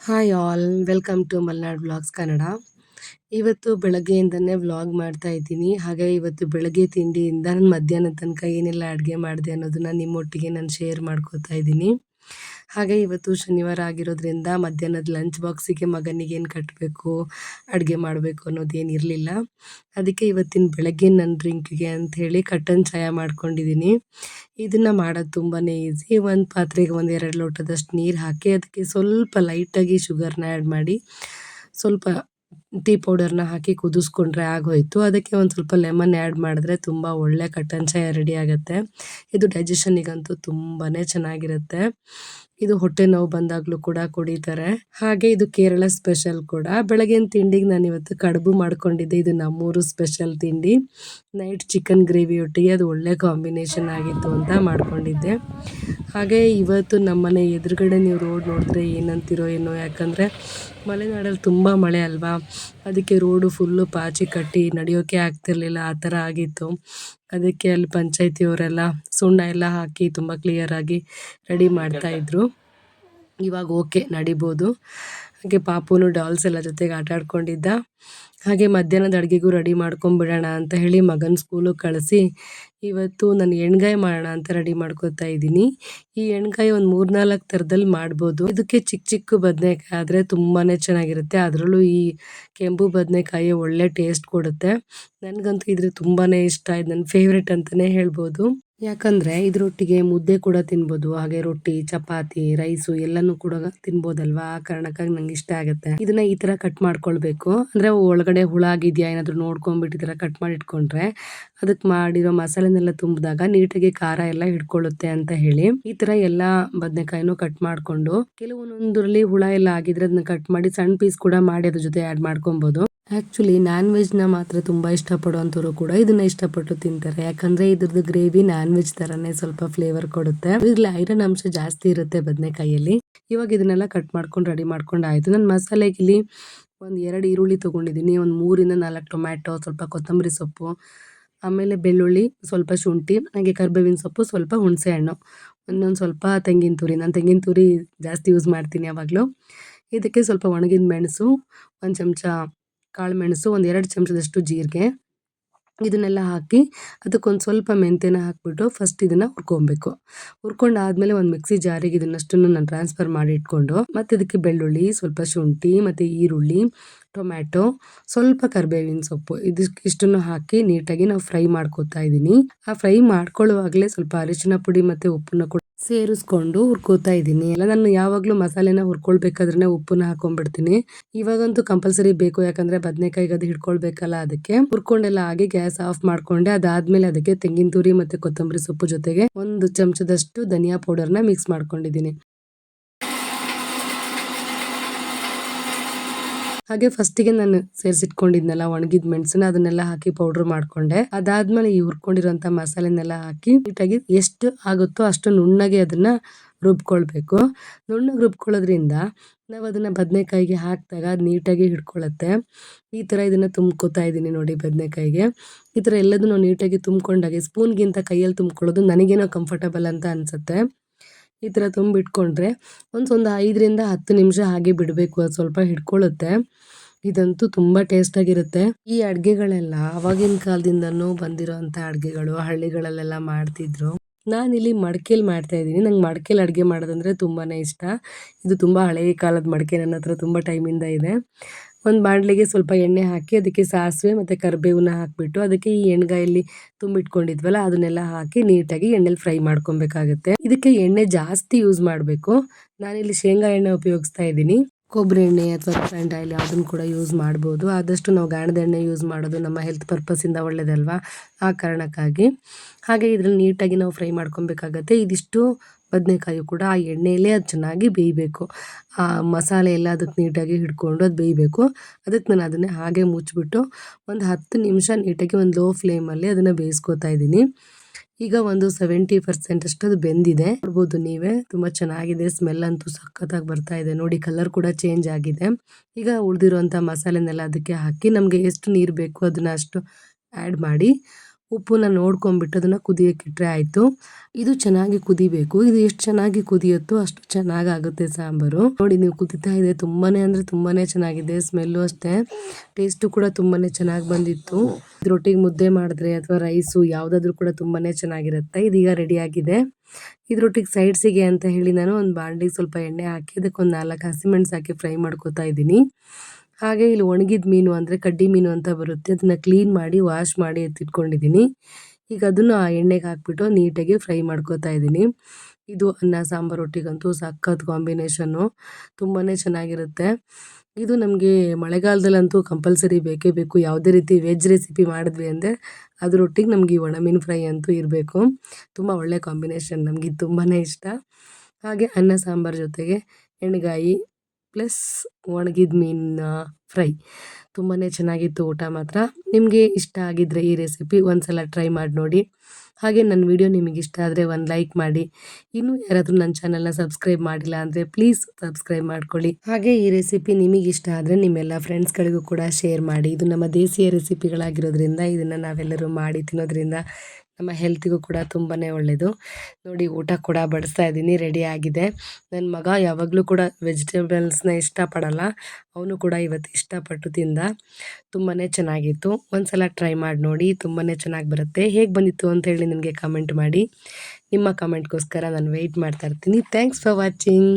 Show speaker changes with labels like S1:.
S1: Hi all welcome to Malnad vlogs Kannada ಇವತ್ತು ಬೆಳಗ್ಗೆಯಿಂದನೇ vlog ಮಾಡ್ತಾ ಇದ್ದೀನಿ. ಹಾಗೆ ಇವತ್ತು ಬೆಳಗ್ಗೆ ತಿಂಡಿಯಿಂದ ನಾನು ಮಧ್ಯಾಹ್ನ ತನಕ ಏನೆಲ್ಲ ಅಡುಗೆ ಮಾಡಿದೆ ಅನ್ನೋದನ್ನ ನಿಮ್ಮೊಟ್ಟಿಗೆ ನಾನು ಶೇರ್ ಮಾಡ್ಕೋತಾ ಇದ್ದೀನಿ. ಹಾಗೆ ಇವತ್ತು ಶನಿವಾರ ಆಗಿರೋದ್ರಿಂದ ಮಧ್ಯಾಹ್ನದ ಲಂಚ್ ಬಾಕ್ಸಿಗೆ ಮಗನಿಗೆ ಏನು ಕಟ್ಟಬೇಕು ಅಡುಗೆ ಮಾಡಬೇಕು ಅನ್ನೋದೇನಿರಲಿಲ್ಲ ಅದಕ್ಕೆ ಇವತ್ತಿನ ಬೆಳಗ್ಗೆ ನನ್ನ ಡ್ರಿಂಕ್ಗೆ ಹೇಳಿ ಕಟ್ಟನ್ ಚಾಯ ಮಾಡ್ಕೊಂಡಿದ್ದೀನಿ. ಇದನ್ನು ಮಾಡೋದು ತುಂಬಾ ಈಸಿ ಒಂದು ಪಾತ್ರೆಗೆ ಒಂದು ಎರಡು ಲೋಟದಷ್ಟು ನೀರು ಹಾಕಿ ಅದಕ್ಕೆ ಸ್ವಲ್ಪ ಲೈಟಾಗಿ ಶುಗರ್ನ ಆ್ಯಡ್ ಮಾಡಿ ಸ್ವಲ್ಪ ಟೀ ಪೌಡರ್ನ ಹಾಕಿ ಕುದಿಸ್ಕೊಂಡ್ರೆ ಆಗೋಯ್ತು. ಅದಕ್ಕೆ ಒಂದು ಸ್ವಲ್ಪ ಲೆಮನ್ ಆ್ಯಡ್ ಮಾಡಿದ್ರೆ ತುಂಬ ಒಳ್ಳೆ ಕಟ್ಟನ್ ಚಾಯ ರೆಡಿ ಆಗುತ್ತೆ. ಇದು ಡೈಜೆಷನಿಗಂತೂ ತುಂಬಾ ಚೆನ್ನಾಗಿರುತ್ತೆ. ಇದು ಹೊಟ್ಟೆ ನೋವು ಬಂದಾಗ್ಲೂ ಕೂಡ ಕುಡಿತಾರೆ. ಹಾಗೆ ಇದು ಕೇರಳ ಸ್ಪೆಷಲ್ ಕೂಡ. ಬೆಳಗಿನ ತಿಂಡಿಗೆ ನಾನು ಇವತ್ತು ಕಡುಬು ಮಾಡ್ಕೊಂಡಿದ್ದೆ. ಇದು ನಮ್ಮೂರು ಸ್ಪೆಷಲ್ ತಿಂಡಿ. ನೈಟ್ ಚಿಕನ್ ಗ್ರೇವಿ ಒಟ್ಟಿಗೆ ಅದು ಒಳ್ಳೆ ಕಾಂಬಿನೇಷನ್ ಆಗಿತ್ತು ಅಂತ ಮಾಡ್ಕೊಂಡಿದ್ದೆ. ಹಾಗೆ ಇವತ್ತು ನಮ್ಮನೆ ಎದುರುಗಡೆ ನೀವು ರೋಡ್ ನೋಡಿದ್ರೆ ಏನಂತಿರೋ ಏನೋ, ಯಾಕಂದರೆ ಮಲೆನಾಡಲ್ಲಿ ತುಂಬ ಮಳೆ ಅಲ್ವಾ? ಅದಕ್ಕೆ ರೋಡು ಫುಲ್ಲು ಪಾಚಿ ಕಟ್ಟಿ ನಡೆಯೋಕೆ ಆಗ್ತಿರ್ಲಿಲ್ಲ ಆ ಥರ ಆಗಿತ್ತು. ಅದಕ್ಕೆ ಅಲ್ಲಿ ಪಂಚಾಯಿತಿಯವರೆಲ್ಲ ಸುಣ್ಣ ಎಲ್ಲ ಹಾಕಿ ತುಂಬ ಕ್ಲಿಯರಾಗಿ ರೆಡಿ ಮಾಡ್ತಾಯಿದ್ರು ಇವಾಗ ಓಕೆ ನಡಿಬೋದು. ಹಾಗೆ ಪಾಪುನು ಡಾಲ್ಸ್ ಎಲ್ಲ ಜೊತೆಗೆ ಆಟ ಆಡ್ಕೊಂಡಿದ್ದ. ಹಾಗೆ ಮಧ್ಯಾಹ್ನದ ಅಡುಗೆಗೂ ರೆಡಿ ಮಾಡ್ಕೊಂಬಿಡೋಣ ಅಂತ ಹೇಳಿ ಮಗನ ಸ್ಕೂಲಿಗೆ ಕಳಿಸಿ ಇವತ್ತು ನಾನು ಎಣ್ಗಾಯಿ ಮಾಡೋಣ ಅಂತ ರೆಡಿ ಮಾಡ್ಕೊತಾ ಇದ್ದೀನಿ. ಈ ಎಣ್ಗಾಯಿ ಒಂದು ಮೂರು ನಾಲ್ಕು ಥರದಲ್ಲಿ ಮಾಡ್ಬೋದು. ಇದಕ್ಕೆ ಚಿಕ್ಕ ಚಿಕ್ಕ ಬದನೆಕಾಯಿ ಆದರೆ ತುಂಬಾ ಚೆನ್ನಾಗಿರುತ್ತೆ. ಅದರಲ್ಲೂ ಈ ಕೆಂಪು ಬದನೆಕಾಯಿ ಒಳ್ಳೆ ಟೇಸ್ಟ್ ಕೊಡುತ್ತೆ. ನನಗಂತೂ ಇದ್ರೆ ತುಂಬಾ ಇಷ್ಟ. ಇದು ನನ್ನ ಫೇವ್ರೆಟ್ ಅಂತಲೇ ಹೇಳ್ಬೋದು. ಯಾಕಂದ್ರೆ ಇದರೊಟ್ಟಿಗೆ ಮುದ್ದೆ ಕೂಡ ತಿನ್ಬೋದು, ಹಾಗೆ ರೊಟ್ಟಿ, ಚಪಾತಿ, ರೈಸು ಎಲ್ಲಾನು ಕೂಡ ತಿನ್ಬೋದಲ್ವಾ? ಆ ಕಾರಣಕ್ಕಾಗಿ ನಂಗೆ ಇಷ್ಟ ಆಗುತ್ತೆ. ಇದನ್ನ ಈ ತರ ಕಟ್ ಮಾಡ್ಕೊಳ್ಬೇಕು. ಅಂದ್ರೆ ಒಳಗಡೆ ಹುಳ ಆಗಿದ್ಯಾ ಏನಾದ್ರು ನೋಡ್ಕೊಂಡ್ಬಿಟ್ಟು ಈ ತರ ಕಟ್ ಮಾಡಿ ಇಟ್ಕೊಂಡ್ರೆ ಅದಕ್ಕೆ ಮಾಡಿರೋ ಮಸಾಲೆನೆಲ್ಲ ತುಂಬಿದಾಗ ನೀಟಾಗಿ ಖಾರ ಎಲ್ಲ ಹಿಡ್ಕೊಳ್ಳುತ್ತೆ ಅಂತ ಹೇಳಿ ಈ ತರ ಎಲ್ಲಾ ಬದನೆಕಾಯಿನೂ ಕಟ್ ಮಾಡ್ಕೊಂಡು ಕೆಲವೊಂದರಲ್ಲಿ ಹುಳ ಎಲ್ಲ ಆಗಿದ್ರೆ ಅದನ್ನ ಕಟ್ ಮಾಡಿ ಸಣ್ಣ ಪೀಸ್ ಕೂಡ ಮಾಡಿ ಅದ್ರ ಜೊತೆ ಆಡ್ ಮಾಡ್ಕೊಬಹುದು ಆ್ಯಕ್ಚುಲಿ ನಾನ್ ವೆಜ್ನ ಮಾತ್ರ ತುಂಬ ಇಷ್ಟಪಡುವಂಥವ್ರು ಕೂಡ ಇದನ್ನ ಇಷ್ಟಪಟ್ಟು ತಿಂತಾರೆ. ಯಾಕಂದರೆ ಇದ್ರದ್ದು ಗ್ರೇವಿ ನಾನ್ ವೆಜ್ ಥರನೇ ಸ್ವಲ್ಪ ಫ್ಲೇವರ್ ಕೊಡುತ್ತೆ. ಇದ್ರಲ್ಲಿ ಐರನ್ ಅಂಶ ಜಾಸ್ತಿ ಇರುತ್ತೆ ಬದನೆಕಾಯಲ್ಲಿ ಇವಾಗ ಇದನ್ನೆಲ್ಲ ಕಟ್ ಮಾಡ್ಕೊಂಡು ರೆಡಿ ಮಾಡ್ಕೊಂಡು ಆಯಿತು ನಾನು ಮಸಾಲೆಗೆ ಇಲ್ಲಿ ಒಂದು ಎರಡು ಈರುಳ್ಳಿ ತೊಗೊಂಡಿದ್ದೀನಿ ಒಂದು ಮೂರಿಂದ ನಾಲ್ಕು ಟೊಮ್ಯಾಟೊ, ಸ್ವಲ್ಪ ಕೊತ್ತಂಬರಿ ಸೊಪ್ಪು, ಆಮೇಲೆ ಬೆಳ್ಳುಳ್ಳಿ, ಸ್ವಲ್ಪ ಶುಂಠಿ, ಹಾಗೆ ಕರ್ಬೇವಿನ ಸೊಪ್ಪು, ಸ್ವಲ್ಪ ಹುಣಸೆ ಹಣ್ಣು ಒಂದೊಂದು ಸ್ವಲ್ಪ ತೆಂಗಿನ ತುರಿ. ನಾನು ತೆಂಗಿನ ತುರಿ ಜಾಸ್ತಿ ಯೂಸ್ ಮಾಡ್ತೀನಿ ಯಾವಾಗಲೂ. ಇದಕ್ಕೆ ಸ್ವಲ್ಪ ಒಣಗಿದ ಮೆಣಸು, ಒಂದು ಚಮಚ ಕಾಳು ಮೆಣಸು ಒಂದು ಎರಡು ಚಮಚದಷ್ಟು ಜೀರಿಗೆ. ಇದನ್ನೆಲ್ಲ ಹಾಕಿ ಅದಕ್ಕೊಂದು ಸ್ವಲ್ಪ ಮೆಂತ್ಯನ ಹಾಕ್ಬಿಟ್ಟು ಫಸ್ಟ್ ಇದನ್ನು ಹುರ್ಕೊಬೇಕು. ಹುರ್ಕೊಂಡು ಆದಮೇಲೆ ಒಂದು ಮಿಕ್ಸಿ ಜಾರಿಗೆ ಇದನ್ನಷ್ಟನ್ನು ನಾನು ಟ್ರಾನ್ಸ್ಫರ್ ಮಾಡಿ ಇಟ್ಕೊಂಡು, ಮತ್ತು ಇದಕ್ಕೆ ಬೆಳ್ಳುಳ್ಳಿ, ಸ್ವಲ್ಪ ಶುಂಠಿ, ಮತ್ತು ಈರುಳ್ಳಿ, ಟೊಮ್ಯಾಟೊ, ಸ್ವಲ್ಪ ಕರಿಬೇವಿನ ಸೊಪ್ಪು ಇದಕ್ಕೆ ಇಷ್ಟನ್ನು ಹಾಕಿ ನೀಟಾಗಿ ನಾವು ಫ್ರೈ ಮಾಡ್ಕೊತಾ ಇದ್ದೀನಿ ಆ ಫ್ರೈ ಮಾಡ್ಕೊಳ್ಳುವಾಗಲೇ ಸ್ವಲ್ಪ ಅರಿಶಿನ ಪುಡಿ ಮತ್ತು ಉಪ್ಪನ್ನ ಕೂಡ ಸೇರಿಸ್ಕೊಂಡು ಹುರ್ಕೋತಾ ಇದ್ದೀನಿ. ಎಲ್ಲ ನಾನು ಯಾವಾಗಲೂ ಮಸಾಲೆನ ಹುರ್ಕೊಳ್ಬೇಕಾದ್ರೆ ಉಪ್ಪನ್ನ ಹಾಕೊಂಡ್ಬಿಡ್ತೀನಿ ಇವಾಗಂತೂ ಕಂಪಲ್ಸರಿ ಬೇಕು, ಯಾಕಂದ್ರೆ ಬದನೆಕಾಯಿಗೆ ಅದು ಹಿಡ್ಕೊಳ್ಬೇಕಲ್ಲ ಅದಕ್ಕೆ. ಹುರ್ಕೊಂಡೆಲ್ಲ ಆಗಿ ಗ್ಯಾಸ್ ಆಫ್ ಮಾಡ್ಕೊಂಡೆ, ಅದಾದ್ಮೇಲೆ ಅದಕ್ಕೆ ತೆಂಗಿನ ತುರಿ ಮತ್ತೆ ಕೊತ್ತಂಬರಿ ಸೊಪ್ಪು ಜೊತೆಗೆ ಒಂದು ಚಮಚದಷ್ಟು ಧನಿಯಾ ಪೌಡರ್ನ ಮಿಕ್ಸ್ ಮಾಡ್ಕೊಂಡಿದ್ದೀನಿ. ಹಾಗೆ ಫಸ್ಟಿಗೆ ನಾನು ಸೇರಿಸಿಟ್ಕೊಂಡಿದ್ನಲ್ಲ, ಒಣಗಿದ ಮೆಣಸನ್ನ ಅದನ್ನೆಲ್ಲ ಹಾಕಿ ಪೌಡರ್ ಮಾಡ್ಕೊಂಡೆ. ಅದಾದ್ಮೇಲೆ ಈ ಹುರ್ಕೊಂಡಿರೋಂಥ ಮಸಾಲೆನೆಲ್ಲ ಹಾಕಿ ನೀಟಾಗಿ ಎಷ್ಟು ಆಗುತ್ತೋ ಅಷ್ಟು ನುಣ್ಣಗೆ ಅದನ್ನ ರುಬ್ಕೊಳ್ಬೇಕು. ನುಣ್ಣಗೆ ರುಬ್ಕೊಳ್ಳೋದ್ರಿಂದ ನಾವು ಅದನ್ನ ಬದನೆಕಾಯಿಗೆ ಹಾಕಿದಾಗ ಅದು ನೀಟಾಗಿ ಹಿಡ್ಕೊಳ್ಳುತ್ತೆ ಈ ಥರ ಇದನ್ನು ತುಂಬ್ಕೋತಾ ಇದ್ದೀನಿ ನೋಡಿ ಬದನೆಕಾಯಿಗೆ. ಈ ಥರ ಎಲ್ಲದನ್ನು ನೀಟಾಗಿ ತುಂಬ್ಕೊಂಡಾಗೆ ಸ್ಪೂನ್ಗಿಂತ ಕೈಯಲ್ಲಿ ತುಂಬ್ಕೊಳ್ಳೋದು ನನಗೇನೋ ಕಂಫರ್ಟಬಲ್ ಅಂತ ಅನಿಸುತ್ತೆ. ಈ ಥರ ತುಂಬಿಟ್ಕೊಂಡ್ರೆ ಒಂದು ಒಂದು ಐದರಿಂದ ಹತ್ತು ನಿಮಿಷ ಹಾಗೆ ಬಿಡಬೇಕು, ಅದು ಸ್ವಲ್ಪ ಹಿಡ್ಕೊಳ್ಳುತ್ತೆ. ಇದಂತೂ ತುಂಬ ಟೇಸ್ಟಾಗಿರುತ್ತೆ ಈ ಅಡುಗೆಗಳೆಲ್ಲ ಅವಾಗಿನ ಕಾಲದಿಂದನೂ ಬಂದಿರೋಂಥ ಅಡುಗೆಗಳು, ಹಳ್ಳಿಗಳಲ್ಲೆಲ್ಲ ಮಾಡ್ತಿದ್ರು. ನಾನಿಲ್ಲಿ ಮಡಿಕೆಲಿ ಮಾಡ್ತಾ ಇದ್ದೀನಿ. ನಂಗೆ ಮಡಿಕೆಲಿ ಅಡುಗೆ ಮಾಡೋದಂದರೆ ತುಂಬಾ ಇಷ್ಟ. ಇದು ತುಂಬ ಹಳೆಯ ಕಾಲದ ಮಡಿಕೆ ನನ್ನ ಹತ್ರ ತುಂಬ ಟೈಮಿಂದ ಇದೆ. ಒಂದು ಬಾಣಲೆಗೆ ಸ್ವಲ್ಪ ಎಣ್ಣೆ ಹಾಕಿ, ಅದಕ್ಕೆ ಸಾಸಿವೆ ಮತ್ತು ಕರಿಬೇವನ್ನ ಹಾಕಿಬಿಟ್ಟು, ಅದಕ್ಕೆ ಈ ಎಣ್ಗಾಯಲ್ಲಿ ತುಂಬಿಟ್ಕೊಂಡಿದ್ವಲ್ಲ, ಅದನ್ನೆಲ್ಲ ಹಾಕಿ ನೀಟಾಗಿ ಎಣ್ಣೆಲಿ ಫ್ರೈ ಮಾಡ್ಕೊಬೇಕಾಗುತ್ತೆ. ಇದಕ್ಕೆ ಎಣ್ಣೆ ಜಾಸ್ತಿ ಯೂಸ್ ಮಾಡಬೇಕು. ನಾನಿಲ್ಲಿ ಶೇಂಗಾ ಎಣ್ಣೆ ಉಪಯೋಗಿಸ್ತಾ ಇದ್ದೀನಿ. ಕೊಬ್ಬರಿ ಎಣ್ಣೆ ಅಥವಾ ರಿಫೈಂಡ್ ಆಯಿಲ್ ಅದನ್ನು ಕೂಡ ಯೂಸ್ ಮಾಡ್ಬೋದು. ಆದಷ್ಟು ನಾವು ಗಾಣದ ಎಣ್ಣೆ ಯೂಸ್ ಮಾಡೋದು ನಮ್ಮ ಹೆಲ್ತ್ ಪರ್ಪಸಿಂದ ಒಳ್ಳೆಯದಲ್ವಾ ಆ ಕಾರಣಕ್ಕಾಗಿ. ಹಾಗೆ ಇದ್ರಲ್ಲಿ ನೀಟಾಗಿ ನಾವು ಫ್ರೈ ಮಾಡ್ಕೊಬೇಕಾಗತ್ತೆ. ಇದಿಷ್ಟು ಬದನೆಕಾಯಿ ಕೂಡ ಆ ಎಣ್ಣೆಯಲ್ಲೇ ಅದು ಚೆನ್ನಾಗಿ ಬೇಯಬೇಕು. ಆ ಮಸಾಲೆ ಎಲ್ಲ ಅದಕ್ಕೆ ನೀಟಾಗಿ ಹಿಡ್ಕೊಂಡು ಅದು ಬೇಯಬೇಕು. ಅದಕ್ಕೆ ನಾನು ಅದನ್ನೇ ಹಾಗೆ ಮುಚ್ಚಿಬಿಟ್ಟು ಒಂದು ಹತ್ತು ನಿಮಿಷ ನೀಟಾಗಿ ಒಂದು ಲೋ ಫ್ಲೇಮಲ್ಲಿ ಅದನ್ನು ಬೇಯಿಸ್ಕೊತಾ ಇದ್ದೀನಿ. ಈಗ ಒಂದು ಸೆವೆಂಟಿ ಪರ್ಸೆಂಟ್ ಅಷ್ಟು ಅದು ಬೆಂದಿದೆ. ನೋಡ್ಬೋದು ನೀವೇ. ತುಂಬ ಚೆನ್ನಾಗಿದೆ. ಸ್ಮೆಲ್ ಅಂತೂ ಸಖತ್ತಾಗಿ ಬರ್ತಾ ಇದೆ. ನೋಡಿ ಕಲರ್ ಕೂಡ ಚೇಂಜ್ ಆಗಿದೆ. ಈಗ ಉಳಿದಿರುವಂಥ ಮಸಾಲೆನೆಲ್ಲ ಅದಕ್ಕೆ ಹಾಕಿ ನಮಗೆ ಎಷ್ಟು ನೀರು ಬೇಕು ಅದನ್ನ ಅಷ್ಟು ಆ್ಯಡ್ ಮಾಡಿ ಉಪ್ಪನ್ನ ನೋಡ್ಕೊಂಡ್ಬಿಟ್ಟು ಅದನ್ನು ಕುದಿಯೋಕ್ಕಿಟ್ರೆ ಆಯಿತು. ಇದು ಚೆನ್ನಾಗಿ ಕುದಿಬೇಕು. ಇದು ಎಷ್ಟು ಚೆನ್ನಾಗಿ ಕುದಿಯುತ್ತೋ ಅಷ್ಟು ಚೆನ್ನಾಗಾಗುತ್ತೆ ಸಾಂಬಾರು. ನೋಡಿ, ನೀವು ಕುದಿತಾ ಇದೆ ತುಂಬಾ ಅಂದರೆ ತುಂಬಾ ಚೆನ್ನಾಗಿದೆ, ಸ್ಮೆಲ್ಲು ಅಷ್ಟೇ. ಟೇಸ್ಟು ಕೂಡ ತುಂಬಾ ಚೆನ್ನಾಗಿ ಬಂದಿತ್ತು. ಇದ್ರೊಟ್ಟಿಗೆ ಮುದ್ದೆ ಮಾಡಿದ್ರೆ ಅಥವಾ ರೈಸು ಯಾವುದಾದ್ರೂ ಕೂಡ ತುಂಬಾ ಚೆನ್ನಾಗಿರುತ್ತೆ. ಇದೀಗ ರೆಡಿಯಾಗಿದೆ ಇದ್ರೊಟ್ಟಿಗೆ ಸೈಡ್ಸಿಗೆ ಅಂತ ಹೇಳಿ ನಾನು ಒಂದು ಬಾಂಡಿಗೆ ಸ್ವಲ್ಪ ಎಣ್ಣೆ ಹಾಕಿ ಅದಕ್ಕೆ ಒಂದು ನಾಲ್ಕು ಹಸಿಮೆಣಸು ಹಾಕಿ ಫ್ರೈ ಮಾಡ್ಕೊತಾ ಇದ್ದೀನಿ. ಹಾಗೆ ಇಲ್ಲಿ ಒಣಗಿದ ಮೀನು ಅಂದರೆ ಕಡ್ಡಿ ಮೀನು ಅಂತ ಬರುತ್ತೆ. ಅದನ್ನು ಕ್ಲೀನ್ ಮಾಡಿ ವಾಶ್ ಮಾಡಿ ಎತ್ತಿಟ್ಕೊಂಡಿದ್ದೀನಿ ಈಗ ಅದನ್ನು ಆ ಎಣ್ಣೆಗೆ ಹಾಕ್ಬಿಟ್ಟು ನೀಟಾಗಿ ಫ್ರೈ ಮಾಡ್ಕೊತಾ ಇದ್ದೀನಿ. ಇದು ಅನ್ನ, ಸಾಂಬಾರು ರೊಟ್ಟಿಗಂತೂ ಸಖತ್ ಕಾಂಬಿನೇಷನ್ನು ತುಂಬಾ ಚೆನ್ನಾಗಿರುತ್ತೆ. ಇದು ನಮಗೆ ಮಳೆಗಾಲದಲ್ಲಂತೂ ಕಂಪಲ್ಸರಿ ಬೇಕೇ ಬೇಕು. ಯಾವುದೇ ರೀತಿ ವೆಜ್ ರೆಸಿಪಿ ಮಾಡಿದ್ವಿ ಅಂದರೆ ಅದರೊಟ್ಟಿಗೆ ನಮಗೆ ಈ ಒಣಮೀನು ಫ್ರೈ ಅಂತೂ ಇರಬೇಕು. ತುಂಬ ಒಳ್ಳೆ ಕಾಂಬಿನೇಷನ್ ನಮಗೆ ತುಂಬಾ ಇಷ್ಟ. ಹಾಗೆ ಅನ್ನ, ಸಾಂಬಾರು ಜೊತೆಗೆ ಎಣ್ಗಾಯಿ ಪ್ಲಸ್ ಒಣಗಿದ ಮೀನಿನ ಫ್ರೈ. ತುಂಬಾ ಚೆನ್ನಾಗಿತ್ತು ಊಟ ಮಾತ್ರ. ನಿಮಗೆ ಇಷ್ಟ ಆಗಿದ್ರೆ ಈ ರೆಸಿಪಿ ಒಂದ್ಸಲ ಟ್ರೈ ಮಾಡಿ ನೋಡಿ. ಹಾಗೆ ನನ್ನ ವಿಡಿಯೋ ನಿಮಗೆ ಇಷ್ಟ ಆದರೆ ಒಂದು ಲೈಕ್ ಮಾಡಿ. ಇನ್ನೂ ಯಾರಾದರೂ ನನ್ನ ಚಾನಲ್ನ ಸಬ್ಸ್ಕ್ರೈಬ್ ಮಾಡಿಲ್ಲ ಅಂದರೆ ಪ್ಲೀಸ್ ಸಬ್ಸ್ಕ್ರೈಬ್ ಮಾಡ್ಕೊಳ್ಳಿ. ಹಾಗೆ ಈ ರೆಸಿಪಿ ನಿಮಗೆ ಇಷ್ಟ ಆದರೆ ನಿಮ್ಮೆಲ್ಲ ಫ್ರೆಂಡ್ಸ್ಗಳಿಗೂ ಕೂಡ ಶೇರ್ ಮಾಡಿ. ಇದು ನಮ್ಮ ದೇಸಿಯ ರೆಸಿಪಿಗಳಾಗಿರೋದ್ರಿಂದ ಇದನ್ನು ನಾವೆಲ್ಲರೂ ಮಾಡಿ ತಿನ್ನೋದ್ರಿಂದ ನಮ್ಮ ಹೆಲ್ತಿಗೂ ಕೂಡ ತುಂಬಾ ಒಳ್ಳೆಯದು ನೋಡಿ, ಊಟ ಕೂಡ ಬಡಿಸ್ತಾ ಇದ್ದೀನಿ ರೆಡಿ ಆಗಿದೆ. ನನ್ನ ಮಗ ಯಾವಾಗಲೂ ಕೂಡ ವೆಜಿಟೇಬಲ್ಸ್ನ ಇಷ್ಟಪಡಲ್ಲ. ಅವನು ಕೂಡ ಇವತ್ತು ಇಷ್ಟಪಟ್ಟು ತಿಂದ. ತುಂಬಾ ಚೆನ್ನಾಗಿತ್ತು. ಒಂದು ಸಲ ಟ್ರೈ ಮಾಡಿ ನೋಡಿ ತುಂಬಾ ಚೆನ್ನಾಗಿ ಬರುತ್ತೆ. ಹೇಗೆ ಬಂದಿತ್ತು ಅಂತ ಹೇಳಿ ನನಗೆ ಕಮೆಂಟ್ ಮಾಡಿ. ನಿಮ್ಮ ಕಮೆಂಟ್ಗೋಸ್ಕರ ನಾನು ವೆಯ್ಟ್ ಮಾಡ್ತಾ ಇರ್ತೀನಿ. Thanks for watching